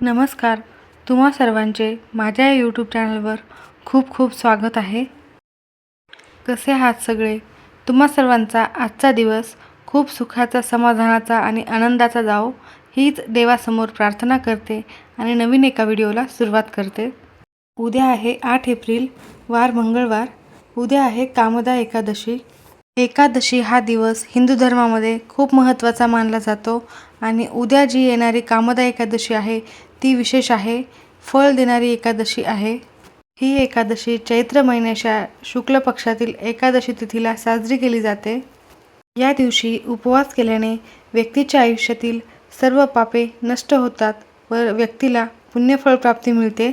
नमस्कार. तुम्हा सर्वांचे माझ्या यूट्यूब चॅनलवर खूप खूप स्वागत आहे. कसे आहात सगळे? तुम्हा सर्वांचा आजचा दिवस खूप सुखाचा समाधानाचा आणि आनंदाचा जाओ हीच देवासमोर प्रार्थना करते आणि नवीन एका व्हिडिओला सुरुवात करते. उद्या आहे आठ एप्रिल वार मंगळवार. उद्या आहे कामदा एकादशी. एकादशी हा दिवस हिंदू धर्मामध्ये खूप महत्त्वाचा मानला जातो आणि उद्या जी येणारी कामदा एकादशी आहे ती विशेष आहे. फळ देणारी एकादशी आहे. ही एकादशी चैत्र महिन्याच्या शुक्ल पक्षातील एकादशी तिथीला साजरी केली जाते. या दिवशी उपवास केल्याने व्यक्तीच्या आयुष्यातील सर्व पापे नष्ट होतात व व्यक्तीला पुण्यफळ प्राप्ती मिळते.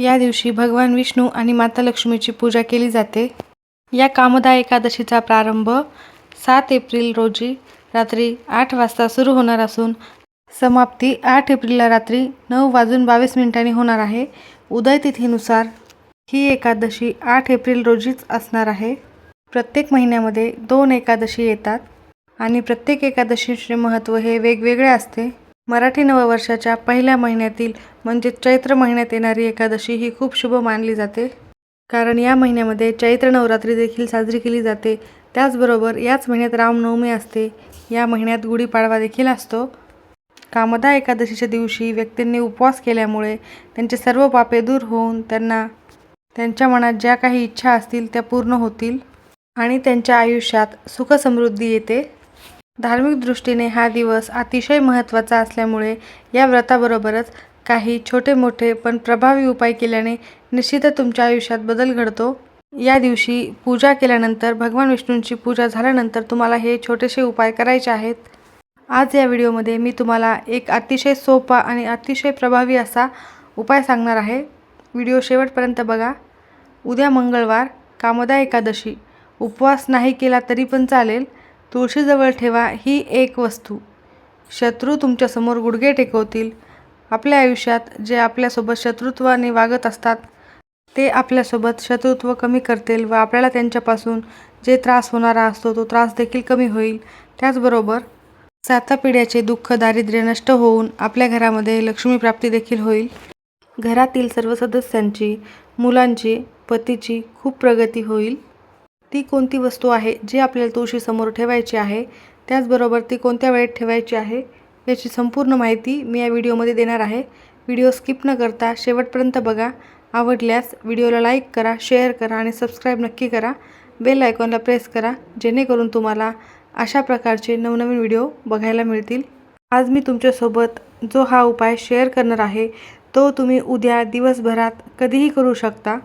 या दिवशी भगवान विष्णू आणि माता लक्ष्मीची पूजा केली जाते. या कामदा एकादशीचा प्रारंभ सात एप्रिल रोजी रात्री आठ वाजता सुरू होणार असून समाप्ती आठ एप्रिलला रात्री नऊ वाजून बावीस मिनिटांनी होणार आहे. उदय तिथीनुसार ही एकादशी आठ एप्रिल रोजीच असणार आहे. प्रत्येक महिन्यामध्ये दोन एकादशी येतात आणि प्रत्येक एकादशीचे महत्त्व हे वेगवेगळे असते. मराठी नववर्षाच्या पहिल्या महिन्यातील म्हणजे चैत्र महिन्यात येणारी एकादशी ही खूप शुभ मानली जाते. कारण या महिन्यामध्ये चैत्र नवरात्री देखील साजरी केली जाते. त्याचबरोबर याच महिन्यात रामनवमी असते. या महिन्यात गुढीपाडवा देखील असतो. कामदा एकादशीच्या दिवशी व्यक्तींनी उपवास केल्यामुळे त्यांचे सर्व पापे दूर होऊन त्यांना त्यांच्या मनात ज्या काही इच्छा असतील त्या पूर्ण होतील आणि त्यांच्या आयुष्यात सुखसमृद्धी येते. धार्मिक दृष्टीने हा दिवस अतिशय महत्त्वाचा असल्यामुळे या व्रताबरोबरच काही छोटे मोठे पण प्रभावी उपाय केल्याने निश्चितच तुमच्या आयुष्यात बदल घडतो. या दिवशी पूजा केल्यानंतर भगवान विष्णूंची पूजा झाल्यानंतर तुम्हाला हे छोटेसे उपाय करायचे आहेत. आज या व्हिडिओमध्ये मी तुम्हाला एक अतिशय सोपा आणि अतिशय प्रभावी असा उपाय सांगणार आहे. व्हिडिओ शेवटपर्यंत बघा. उद्या मंगळवार कामदा एकादशी. उपवास नाही केला तरी पण चालेल. तुळशीजवळ ठेवा ही एक वस्तू. शत्रू तुमच्यासमोर गुडघे टेकवतील. आपल्या आयुष्यात जे आपल्यासोबत शत्रुत्वाने वागत असतात ते आपल्यासोबत शत्रुत्व कमी करतील व आपल्याला त्यांच्यापासून जे त्रास होणारा असतो तो त्रास देखील कमी होईल. त्याचबरोबर साता पिढ्याचे दुःख दारिद्र्य नष्ट होऊन आपल्या घरामध्ये लक्ष्मीप्राप्ती देखील होईल. घरातील सर्व सदस्यांची मुलांची पतीची खूप प्रगती होईल. ती कोणती वस्तू आहे जी आपल्याला तुळशीसमोर ठेवायची आहे? त्याचबरोबर ती कोणत्या वेळेत ठेवायची आहे? याची संपूर्ण माहिती मी या व्हिडिओमध्ये देणार आहे. व्हिडिओ स्किप न करता शेवटपर्यंत बघा. आवडल्यास व्हिडिओला लाईक करा शेअर करा आणि सबस्क्राईब नक्की करा. बेल आयकॉनला प्रेस करा जेणेकरून तुम्हाला अशा प्रकारचे नवनवीन व्हिडिओ बघायला मिळतील. आज मी तुमच्यासोबत जो हा उपाय शेअर करणार आहे तो तुम्ही उद्या दिवसभरात कधीही करू शकता.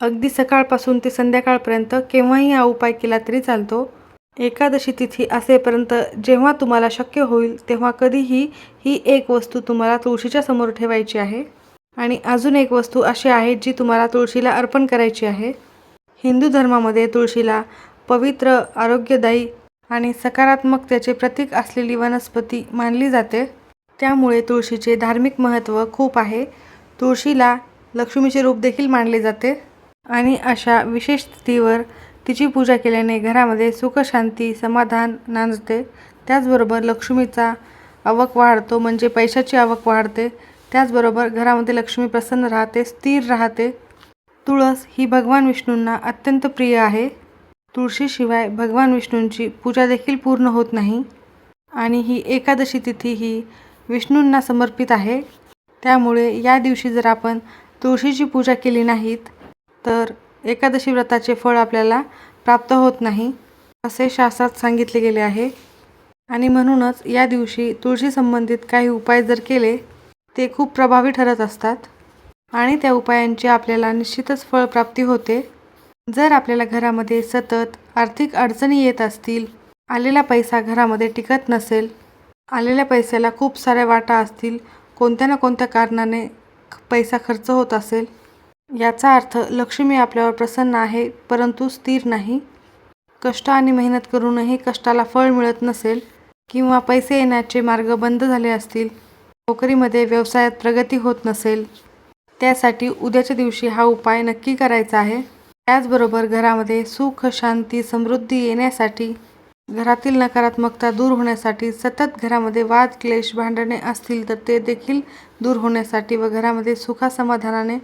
अगदी सकाळपासून ते संध्याकाळपर्यंत केव्हाही हा उपाय केला तरी चालतो. एकादशी तिथी असेपर्यंत जेव्हा तुम्हाला शक्य होईल तेव्हा कधीही ही एक वस्तू तुम्हाला तुळशीच्या समोर ठेवायची आहे. आणि अजून एक वस्तू अशी आहे जी तुम्हाला तुळशीला अर्पण करायची आहे. हिंदू धर्मामध्ये तुळशीला पवित्र आरोग्यदायी आणि सकारात्मकतेचे प्रतीक असलेली वनस्पती मानली जाते. त्यामुळे तुळशीचे धार्मिक महत्त्व खूप आहे. तुळशीला लक्ष्मीचे रूप देखील मानले जाते. आणि अशा विशेष स्थितीवर तिची पूजा केल्याने घरामध्ये सुखशांती समाधान नांदते. त्याचबरोबर लक्ष्मीचा आवक वाढतो म्हणजे पैशाची आवक वाढते. त्याचबरोबर घरामध्ये लक्ष्मी प्रसन्न राहते स्थिर राहते. तुळस ही भगवान विष्णूंना अत्यंत प्रिय आहे. तुळशीशिवाय भगवान विष्णूंची पूजा देखील पूर्ण होत नाही. आणि ही एकादशी तिथी ही विष्णूंना समर्पित आहे. त्यामुळे या दिवशी जर आपण तुळशीची पूजा केली नाहीत तर एकादशी व्रताचे फळ आपल्याला प्राप्त होत नाही असे शास्त्रात सांगितले गेले आहे. आणि म्हणूनच या दिवशी तुळशी संबंधित काही उपाय जर केले ते खूप प्रभावी ठरत असतात. आणि त्या उपायांची आपल्याला निश्चितच फळप्राप्ती होते. जर आपल्याला घरामध्ये सतत आर्थिक अडचणी येत असतील आलेला पैसा घरामध्ये टिकत नसेल आलेल्या पैशाला खूप साऱ्या वाटा असतील कोणत्या ना कोणत्या कारणाने पैसा खर्च होत असेल याचा अर्थ लक्ष्मी आपल्यावर प्रसन्न आहे परंतु स्थिर नाही. कष्ट आणि मेहनत करूनही कष्टाला फळ मिळत नसेल किंवा पैसे येण्याचे मार्ग बंद झाले असतील नोकरीमध्ये व्यवसायात प्रगती होत नसेल त्यासाठी उद्याच्या दिवशी हा उपाय नक्की करायचा आहे. त्याचबरोबर घरामध्ये सुख शांती समृद्धी येण्यासाठी घरातील नकारात्मकता दूर होण्यासाठी सतत घरामध्ये वाद क्लेश भांडणे असतील तर ते देखील दूर होण्यासाठी व घरामध्ये सुखासमाधानाने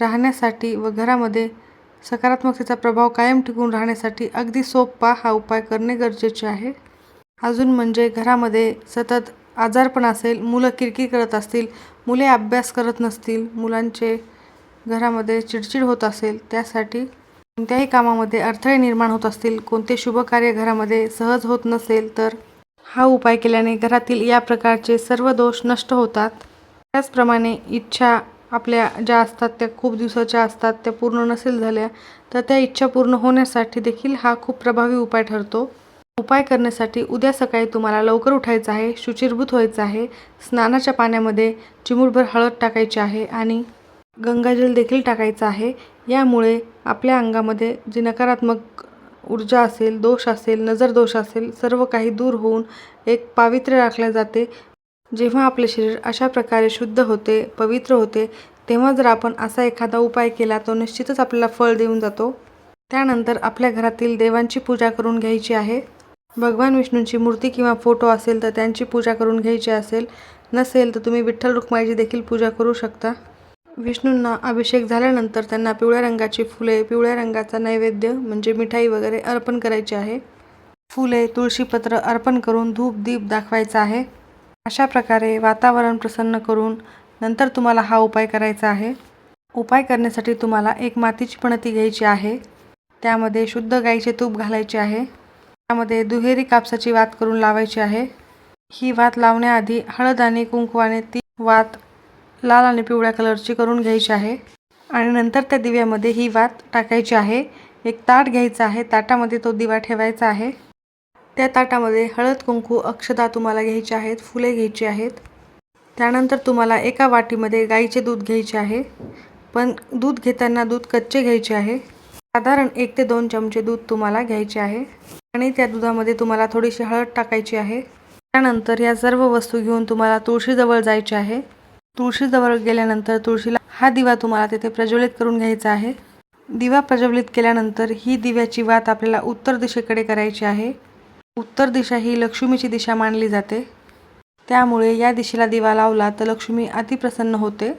राहण्यासाठी व घरामध्ये सकारात्मकतेचा प्रभाव कायम टिकून राहण्यासाठी अगदी सोपा हा उपाय करणे गरजेचे आहे. अजून म्हणजे घरामध्ये सतत आजारपण असेल मुलं किरकिर करत असतील मुले अभ्यास करत नसतील मुलांचे घरामध्ये चिडचिड होत असेल त्यासाठी कोणत्याही कामामध्ये अडथळे निर्माण होत असतील कोणते शुभ कार्य घरामध्ये सहज होत नसेल तर हा उपाय केल्याने घरातील या प्रकारचे सर्व दोष नष्ट होतात. त्याचप्रमाणे इच्छा आपल्या ज्या असतात त्या खूप दिवसाच्या असतात त्या पूर्ण नसेल झाल्या तर त्या इच्छा पूर्ण होण्यासाठी देखील हा खूप प्रभावी उपाय ठरतो. उपाय करण्यासाठी उद्या सकाळी तुम्हाला लवकर उठायचं आहे शुचिरभूत व्हायचं आहे स्नानाच्या पाण्यामध्ये चिमूटभर हळद टाकायची आहे आणि गंगाजल देखील टाकायचं आहे. यामुळे आपल्या अंगामध्ये जी नकारात्मक ऊर्जा असेल दोष असेल नजर दोष असेल सर्व काही दूर होऊन एक पावित्र्य राखले जाते. जेव्हा आपले शरीर अशा प्रकारे शुद्ध होते पवित्र होते तेव्हा जर आपण असा एखादा उपाय केला तो निश्चितच आपल्याला फळ देऊन जातो. त्यानंतर आपल्या घरातील देवांची पूजा करून घ्यायची आहे. भगवान विष्णूंची मूर्ती किंवा फोटो असेल तर त्यांची पूजा करून घ्यायची असेल. नसेल तर तुम्ही विठ्ठल रुक्माईची देखील पूजा करू शकता. विष्णूंना अभिषेक झाल्यानंतर त्यांना पिवळ्या रंगाची फुले पिवळ्या रंगाचा नैवेद्य म्हणजे मिठाई वगैरे अर्पण करायची आहे. फुले तुळशीपत्र अर्पण करून धूप दीप दाखवायचा आहे. अशा प्रकारे वातावरण प्रसन्न करून नंतर तुम्हाला हा उपाय करायचा आहे. उपाय करण्यासाठी तुम्हाला एक मातीची पणती घ्यायची आहे. त्यामध्ये शुद्ध गाईचे तूप घालायचे आहे. त्यामध्ये दुहेरी कापसाची वात करून लावायची आहे. ही वात लावण्याआधी हळद आणि कुंकवाने ती वात लाल आणि पिवळ्या कलरची करून घ्यायची आहे. आणि नंतर त्या दिव्यामध्ये ही वात टाकायची आहे. एक ताट घ्यायचा आहे. ताटामध्ये तो दिवा ठेवायचा आहे. त्या ताटामध्ये हळद कुंकू अक्षदा तुम्हाला घ्यायचे आहेत. फुले घ्यायची आहेत. त्यानंतर तुम्हाला एका वाटीमध्ये गाईचे दूध घ्यायचे आहे. पण दूध घेताना दूध कच्चे घ्यायचे आहे. साधारण एक ते दोन चमचे दूध तुम्हाला घ्यायचे आहे. आणि त्या दुधामध्ये तुम्हाला थोडीशी हळद टाकायची आहे. त्यानंतर या सर्व वस्तू घेऊन तुम्हाला तुळशीजवळ जायचे आहे. तुळशीजवळ गेल्यानंतर तुळशीला हा दिवा तुम्हाला तिथे प्रज्वलित करून घ्यायचा आहे. दिवा प्रज्वलित केल्यानंतर ही दिव्याची वात आपल्याला उत्तर दिशेकडे करायची आहे. उत्तर दिशा ही लक्ष्मीची दिशा मानली जाते. त्यामुळे या दिशेला दिवा लावला तर लक्ष्मी अतिप्रसन्न होते.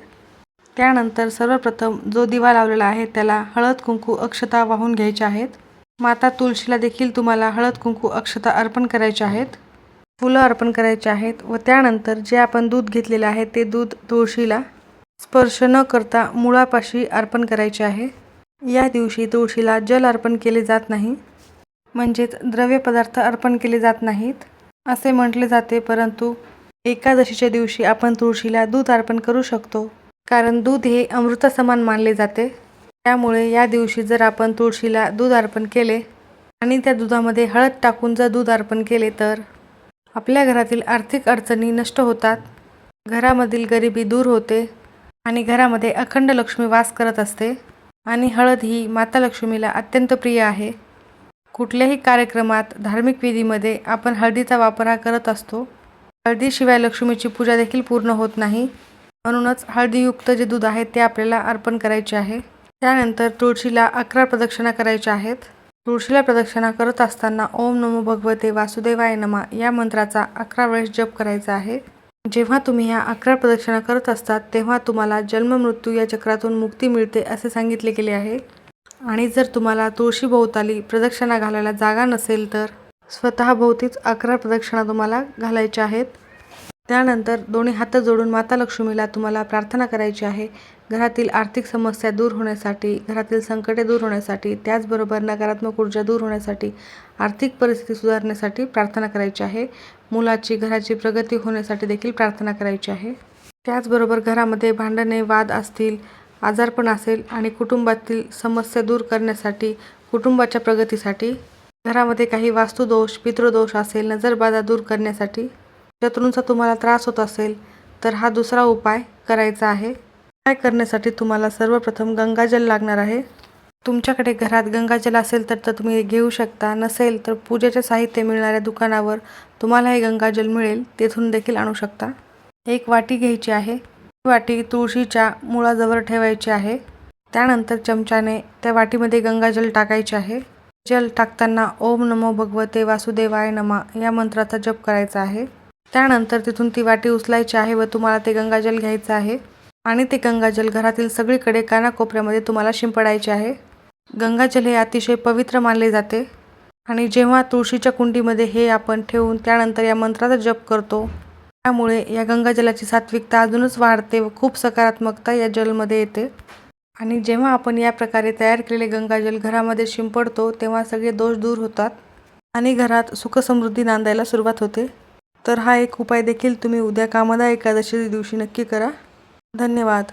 त्यानंतर सर्वप्रथम जो दिवा लावलेला आहे त्याला हळद कुंकू अक्षता वाहून घ्यायच्या आहेत. माता तुळशीला देखील तुम्हाला हळद कुंकू अक्षता अर्पण करायच्या आहेत. फुलं अर्पण करायचे आहेत व त्यानंतर जे आपण दूध घेतलेलं आहे ते दूध तुळशीला स्पर्श न करता मुळापाशी अर्पण करायचे आहे. या दिवशी तुळशीला जल अर्पण केले जात नाही म्हणजेच द्रव्य पदार्थ अर्पण केले जात नाहीत असे म्हटले जाते. परंतु एकादशीच्या दिवशी आपण तुळशीला दूध अर्पण करू शकतो कारण दूध हे अमृतासमान मानले जाते. त्यामुळे या दिवशी जर आपण तुळशीला दूध अर्पण केले आणि त्या दुधामध्ये हळद टाकून जर दूध अर्पण केले तर आपल्या घरातील आर्थिक अडचणी नष्ट होतात. घरामधील गरिबी दूर होते आणि घरामध्ये अखंड लक्ष्मी वास करत असते आणि हळद ही माता लक्ष्मीला अत्यंत प्रिय आहे. कुठल्याही कार्यक्रमात धार्मिक विधीमध्ये आपण हळदीचा वापर हा करत असतो. हळदीशिवाय लक्ष्मीची पूजा देखील पूर्ण होत नाही. म्हणूनच हळदीयुक्त जे दूध आहे ते आपल्याला अर्पण करायचे आहे. त्यानंतर तुळशीला अकरा प्रदक्षिणा करायच्या आहेत. तुळशीला प्रदक्षिणा करत असताना ओम नमो भगवते वासुदेवाय नमा या मंत्राचा अकरा वेळेस जप करायचा आहे. जेव्हा तुम्ही ह्या अकरा प्रदक्षिणा करत असतात तेव्हा तुम्हाला जन्म मृत्यू या चक्रातून मुक्ती मिळते असे सांगितले गेले आहे. आणि जर तुम्हाला तुळशीभोवताली प्रदक्षिणा घालायला जागा नसेल तर स्वतःभोवतीच अकरा प्रदक्षिणा तुम्हाला घालायच्या आहेत. त्यानंतर दोन्ही हात जोडून माता लक्ष्मीला तुम्हाला प्रार्थना करायची आहे. घरातील आर्थिक समस्या दूर होण्यासाठी घरातील संकटे दूर होण्यासाठी त्याचबरोबर नकारात्मक ऊर्जा दूर होण्यासाठी आर्थिक परिस्थिती सुधारण्यासाठी प्रार्थना करायची आहे. मुलाची घराची प्रगती होण्यासाठी देखील प्रार्थना करायची आहे. त्याचबरोबर घरामध्ये भांडणे वाद असतील आजारपण असेल आणि कुटुंबातील समस्या दूर करण्यासाठी कुटुंबाच्या प्रगतीसाठी घरामध्ये काही वास्तुदोष पितृदोष असेल नजरबाधा दूर करण्यासाठी शत्रूंचा तुम्हाला त्रास होत असेल तर हा दुसरा उपाय करायचा आहे. काय करण्यासाठी तुम्हाला सर्वप्रथम गंगाजल लागणार आहे. तुमच्याकडे घरात गंगाजल असेल तर तर तुम्ही घेऊ शकता. नसेल तर पूजेचे साहित्य मिळणाऱ्या दुकानावर तुम्हाला हे गंगाजल मिळेल. तेथून देखील आणू शकता. एक वाटी घ्यायची आहे. ती वाटी तुळशीच्या मुळाजवळ ठेवायची आहे. त्यानंतर चमच्याने त्या वाटीमध्ये गंगाजल टाकायचे आहे. जल टाकताना ओम नमो भगवते वासुदेवाय नमा या मंत्राचा जप करायचा आहे. त्यानंतर तिथून ती वाटी उचलायची आहे व तुम्हाला ते गंगाजल घ्यायचं आहे. आणि ते गंगाजल घरातील सगळीकडे कानाकोपऱ्यामध्ये तुम्हाला शिंपडायचे आहे. गंगाजल हे अतिशय पवित्र मानले जाते. आणि जेव्हा तुळशीच्या कुंडीमध्ये हे आपण ठेवून त्यानंतर या मंत्राचा जप करतो त्यामुळे या गंगाजलाची सात्विकता अजूनच वाढते व खूप सकारात्मकता या जलमध्ये येते. आणि जेव्हा आपण या प्रकारे तयार केलेले गंगाजल घरामध्ये शिंपडतो तेव्हा सगळे दोष दूर होतात आणि घरात सुखसमृद्धी नांदायला सुरुवात होते. तर हा एक उपाय देखील तुम्ही उद्या कामदा एकादशी दिवशी नक्की करा. धन्यवाद.